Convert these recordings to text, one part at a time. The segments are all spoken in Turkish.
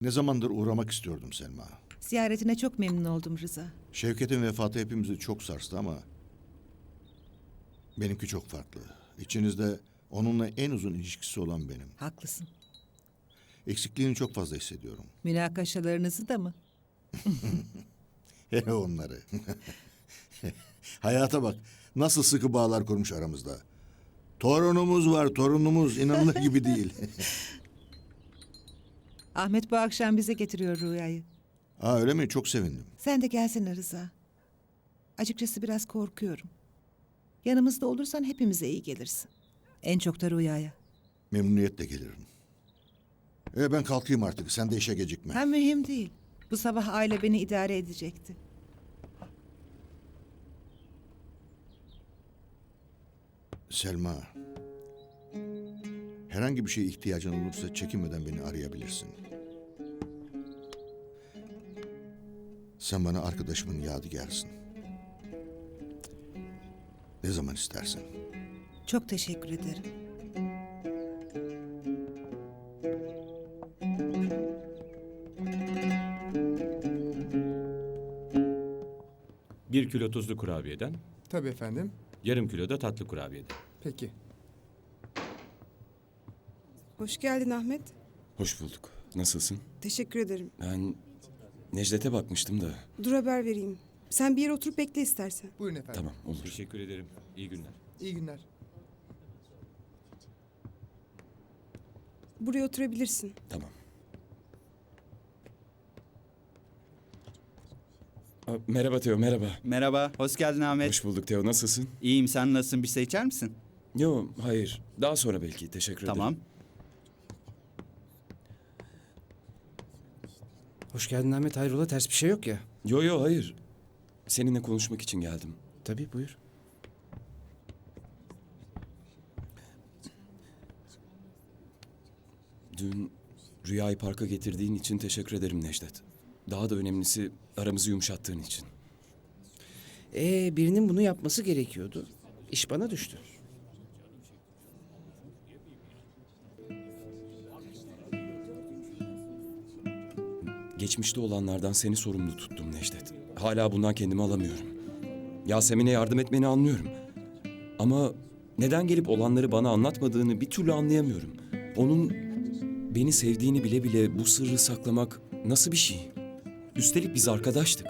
Ne zamandır uğramak istiyordum Selma. Ziyaretine çok memnun oldum Rıza. Şevket'in vefatı hepimizi çok sarstı ama... Benimki çok farklı. İçinizde onunla en uzun ilişkisi olan benim. Haklısın. Eksikliğini çok fazla hissediyorum. Münakaşalarınızı da mı? Hele onları. Hayata bak. Nasıl sıkı bağlar kurmuş aramızda. Torunumuz var, torunumuz. inanılır gibi değil. Ahmet bu akşam bize getiriyor Rüya'yı. Aa öyle mi? Çok sevindim. Sen de gelsene Rıza. Açıkçası biraz korkuyorum. Yanımızda olursan hepimize iyi gelirsin. En çok da Rüya'ya. Memnuniyetle gelirim. E ben kalkayım artık. Sen de işe gecikme. Hem mühim değil. Bu sabah aile beni idare edecekti. Selma. Herhangi bir şeye ihtiyacın olursa çekinmeden beni arayabilirsin. Sen bana arkadaşımın yadigarsın. Ne zaman istersen. Çok teşekkür ederim. Bir kilo tuzlu kurabiyeden, Tabii efendim. yarım kilo da tatlı kurabiyeden. Peki. Hoş geldin Ahmet. Hoş bulduk. Nasılsın? Teşekkür ederim. Ben Necdet'e bakmıştım da. Dur haber vereyim. Sen bir yere oturup bekle istersen. Buyurun efendim. Tamam olur. Teşekkür ederim. İyi günler. İyi günler. Buraya oturabilirsin. Tamam. Aa, Merhaba Teo, merhaba. Merhaba, hoş geldin Ahmet. Hoş bulduk Teo, nasılsın? İyiyim, sen nasılsın? Bir şey içer misin? Yo, hayır. Daha sonra belki. Teşekkür Tamam. Hoş geldin Ahmet. Hayrola ters bir şey yok ya. Yo yo, hayır. Seninle konuşmak için geldim. Tabii buyur. Dün Rüya'yı parka getirdiğin için teşekkür ederim Necdet. Daha da önemlisi aramızı yumuşattığın için. Ee birinin bunu yapması gerekiyordu. İş bana düştü. Geçmişte olanlardan seni sorumlu tuttum Necdet. Hala bundan kendimi alamıyorum. Yasemin'e yardım etmeni anlıyorum. Ama neden gelip olanları bana anlatmadığını bir türlü anlayamıyorum. Onun beni sevdiğini bile bile bu sırrı saklamak nasıl bir şey? Üstelik biz arkadaştık.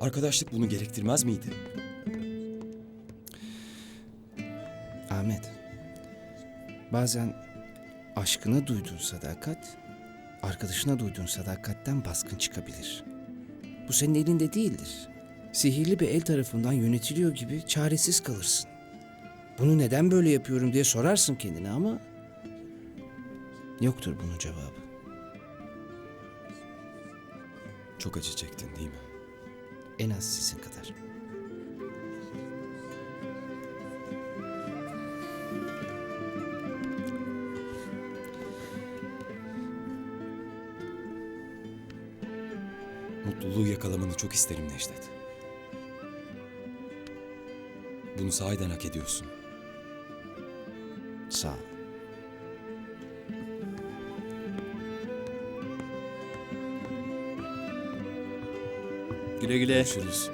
Arkadaşlık bunu gerektirmez miydi? Ahmet. Bazen aşkına duyduğun sadakat, arkadaşına duyduğun sadakatten baskın çıkabilir. Bu senin elinde değildir. Sihirli bir el tarafından yönetiliyor gibi çaresiz kalırsın. Bunu neden böyle yapıyorum diye sorarsın kendine ama yoktur bunun cevabı. Çok acı çektin değil mi? En az sizin kadar. Mutluluğu yakalamanı çok isterim Necdet. Bunu sahiden hak ediyorsun. Sağ ol. Güle güle. Görüşürüz.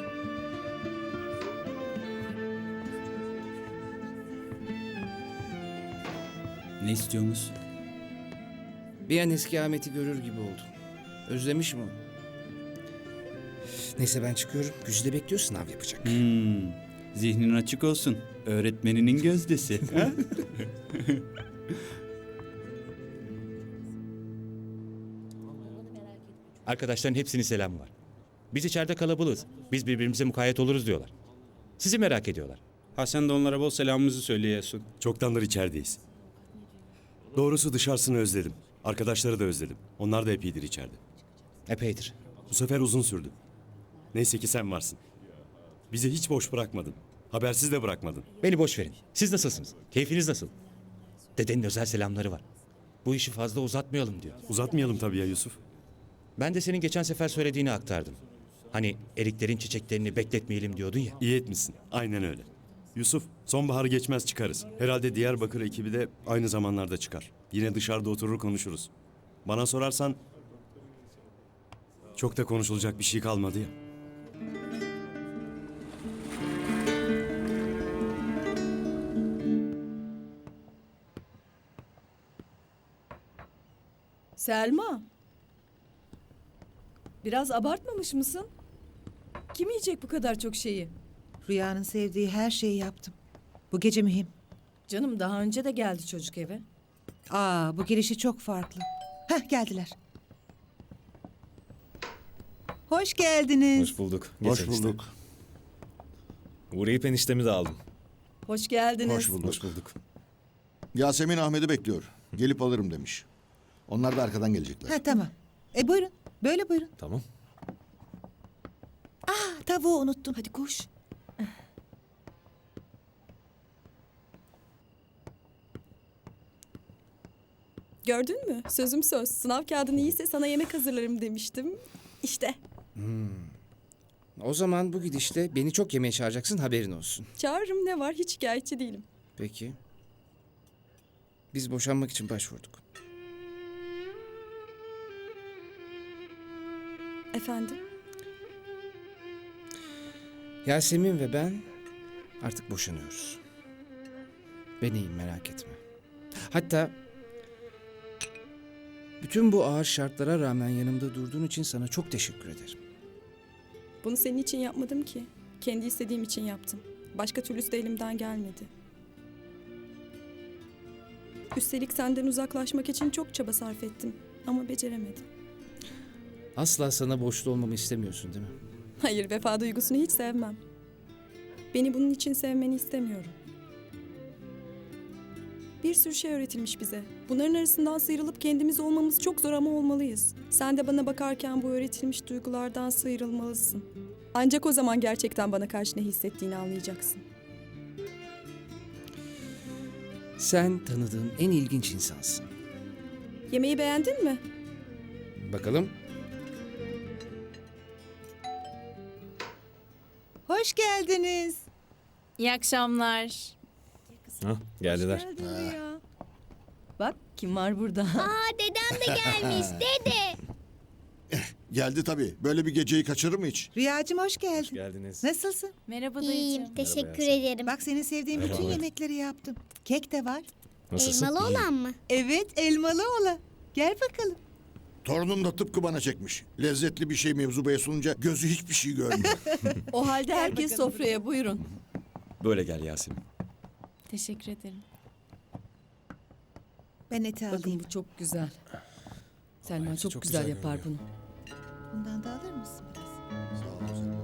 Ne istiyorsunuz? Bir an eski Ahmet'i görür gibi oldum. Özlemiş mi o? Neyse ben çıkıyorum. Güzide bekliyor sınav yapacak. Hmm, zihnin açık olsun. Öğretmeninin gözdesi. ha? Arkadaşların hepsinin selamı var. Biz içeride kalabalığız. Biz birbirimize mukayyet oluruz diyorlar. Sizi merak ediyorlar. Ha sen de onlara bol selamımızı söyleyesin. Çoktandır içerideyiz. Doğrusu dışarısını özledim. Arkadaşları da özledim. Onlar da epeydir içeride. Epeydir. Bu sefer uzun sürdü. Neyse ki sen varsın. Bizi hiç boş bırakmadın. Habersiz de bırakmadın. Beni boş verin. Siz nasılsınız? Keyfiniz nasıl? Dedenin özel selamları var. Bu işi fazla uzatmayalım diyor. Uzatmayalım tabii ya Yusuf. Ben de senin geçen sefer söylediğini aktardım. Hani eriklerin çiçeklerini bekletmeyelim diyordun ya. İyi etmişsin. Aynen öyle. Yusuf, sonbaharı geçmez çıkarız. Herhalde Diyarbakır ekibi de aynı zamanlarda çıkar. Yine dışarıda oturur konuşuruz. Bana sorarsan çok da konuşulacak bir şey kalmadı ya. Selma. Biraz abartmamış mısın? Kim yiyecek bu kadar çok şeyi? Rüyanın sevdiği her şeyi yaptım. Bu gece mühim. Canım daha önce de geldi çocuk eve. Aa bu gelişi çok farklı. Heh geldiler. Hoş geldiniz. Hoş bulduk. Hoş Geçen işte. bulduk. Uğrayıp eniştemi de aldım. Hoş geldiniz. Hoş bulduk. Hoş bulduk. Yasemin Ahmet'i bekliyor. Gelip alırım demiş. Onlar da arkadan gelecekler. Ha tamam. E buyurun. Böyle buyurun. Tamam. Aa, tavuğu unuttum. Hadi koş. Gördün mü? Sözüm söz. Sınav kağıdın iyiyse sana yemek hazırlarım demiştim. İşte. O zaman bu gidişle beni çok yemeğe çağıracaksın haberin olsun. Çağırırım ne var? Hiç şikayetçi değilim. Peki. Biz boşanmak için başvurduk. Efendim? Yasemin ve ben artık boşanıyoruz. Ben iyiyim merak etme. Hatta bütün bu ağır şartlara rağmen yanımda durduğun için sana çok teşekkür ederim. Bunu senin için yapmadım ki. Kendi istediğim için yaptım. Başka türlüsü de elimden gelmedi. Üstelik senden uzaklaşmak için çok çaba sarf ettim. Ama beceremedim. Asla sana borçlu olmamı istemiyorsun değil mi? Hayır, vefa duygusunu hiç sevmem. Beni bunun için sevmeni istemiyorum. Bir sürü şey öğretilmiş bize. Bunların arasından sıyrılıp kendimiz olmamız çok zor ama olmalıyız. Sen de bana bakarken bu öğretilmiş duygulardan sıyrılmalısın. Ancak o zaman gerçekten bana karşı ne hissettiğini anlayacaksın. Sen tanıdığım en ilginç insansın. Yemeği beğendin mi? Bakalım. Geldiniz. İyi akşamlar. Hah, geldiler. Geldin. Bak kim var burada. Aa dedem de gelmiş dede. Geldi tabii. Böyle bir geceyi kaçırır mı hiç? Rüyacığım hoş geldin. Geldiniz. Nasılsın? Merhaba İyiyim teşekkür Yasemin. ederim. Bak senin sevdiğin bütün Merhaba. yemekleri yaptım. Kek de var. Nasılsın? Elmalı olan mı? Evet elmalı ola. Gel bakalım. Torunum da tıpkı bana çekmiş. Lezzetli bir şey mevzu beye sununca gözü hiçbir şey görmüyor. O halde herkes sofraya buyurun. Böyle gel Yasemin. Teşekkür ederim. Ben eti Bakın alayım. bu çok güzel. Selma çok, çok güzel, güzel yapar bunu. Bundan da alır mısın biraz? Sağ olasın.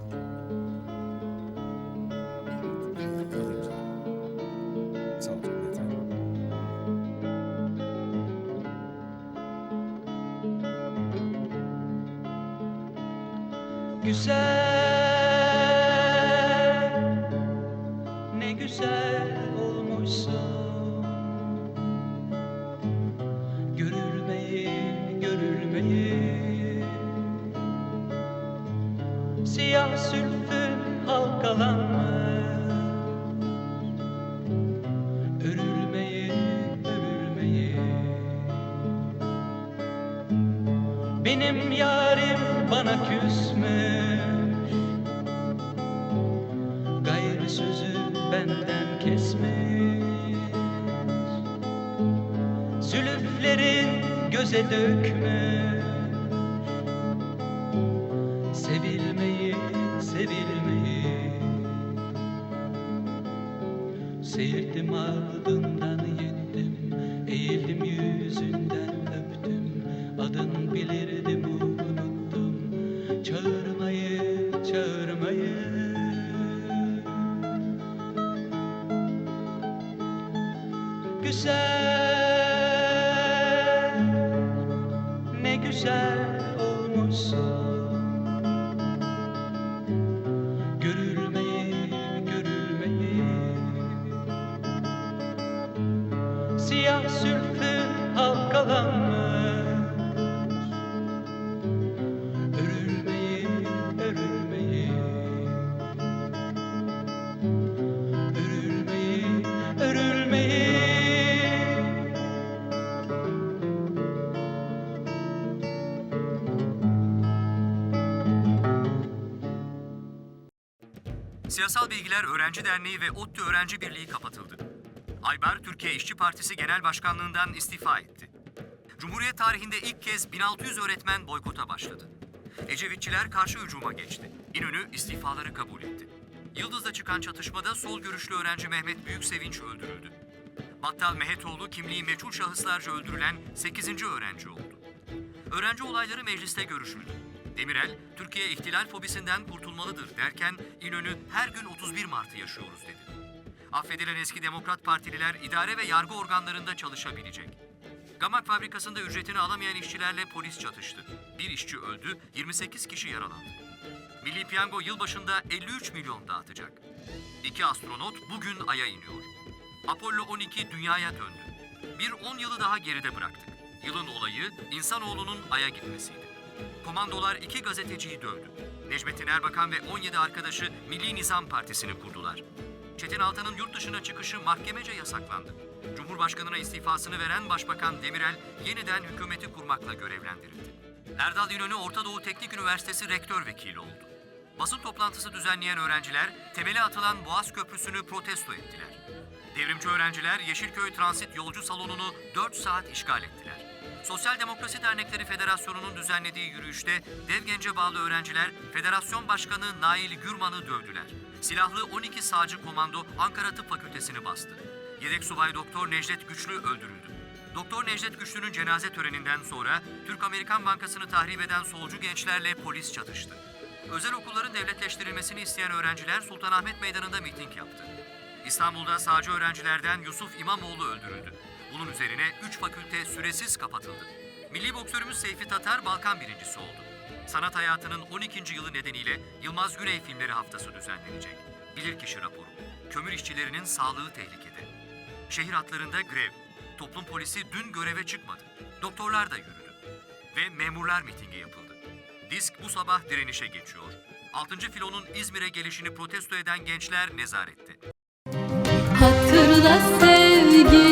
Benim yarim bana küsmüş Gayrı sözü benden kesmiş Zülüflerin göze dökmüş Sevilmeyi, sevilmeyi. Seyirdim ardından yendim Eğildim yüzünden Adın bilirdim unuttum. Çağırmayı, çağırmayı Siyasal Bilgiler Öğrenci Derneği ve ODTÜ Öğrenci Birliği kapatıldı. Aybar, Türkiye İşçi Partisi Genel Başkanlığından istifa etti. Cumhuriyet tarihinde ilk kez 1600 öğretmen boykota başladı. Ecevitçiler karşı hücuma geçti. İnönü istifaları kabul etti. Yıldız'da çıkan çatışmada sol görüşlü öğrenci Mehmet Büyüksevinç öldürüldü. Battal Mehetoğlu kimliği meçhul şahıslarca öldürülen 8. öğrenci oldu. Öğrenci olayları mecliste görüşüldü. Demirel, Türkiye ihtilal fobisinden kurtulmalıdır derken İnönü her gün 31 Mart'ı yaşıyoruz dedi. Affedilen eski Demokrat Partililer idare ve yargı organlarında çalışabilecek. Gamak fabrikasında ücretini alamayan işçilerle polis çatıştı. Bir işçi öldü, 28 kişi yaralandı. Milli Piyango yılbaşında 53 milyon dağıtacak. İki astronot bugün Ay'a iniyor. Apollo 12 dünyaya döndü. Bir 10 yılı daha geride bıraktık. Yılın olayı insanoğlunun Ay'a gitmesiydi. Komandolar iki gazeteciyi dövdü. Necmettin Erbakan ve 17 arkadaşı Milli Nizam Partisi'ni kurdular. Çetin Altan'ın yurt dışına çıkışı mahkemece yasaklandı. Cumhurbaşkanına istifasını veren Başbakan Demirel yeniden hükümeti kurmakla görevlendirildi. Erdal İnönü Orta Doğu Teknik Üniversitesi rektör vekili oldu. Basın toplantısı düzenleyen öğrenciler temeli atılan Boğaz Köprüsü'nü protesto ettiler. Devrimci öğrenciler Yeşilköy Transit Yolcu Salonu'nu 4 saat işgal ettiler. Sosyal Demokrasi Dernekleri Federasyonu'nun düzenlediği yürüyüşte Devgence bağlı öğrenciler Federasyon Başkanı Nail Gürman'ı dövdüler. Silahlı 12 sağcı komando Ankara Tıp Fakültesini bastı. Yedek subay doktor Necdet Güçlü öldürüldü. Doktor Necdet Güçlü'nün cenaze töreninden sonra Türk-Amerikan Bankası'nı tahrip eden solcu gençlerle polis çatıştı. Özel okulların devletleştirilmesini isteyen öğrenciler Sultanahmet Meydanı'nda miting yaptı. İstanbul'da sağcı öğrencilerden Yusuf İmamoğlu öldürüldü. Bunun üzerine 3 fakülte süresiz kapatıldı. Milli boksörümüz Seyfi Tatar Balkan birincisi oldu. Sanat hayatının 12. yılı nedeniyle Yılmaz Güney Filmleri Haftası düzenlenecek. Bilirkişi raporu. Kömür işçilerinin sağlığı tehlikede. Şehir hatlarında grev. Toplum polisi dün göreve çıkmadı. Doktorlar da yürüdü. Ve memurlar mitingi yapıldı. Disk bu sabah direnişe geçiyor. 6. filonun İzmir'e gelişini protesto eden gençler nezarette. Hatırla sevgilim o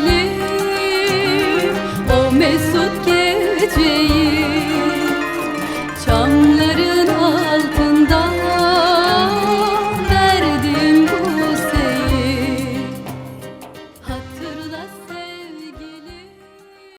mesut geceyi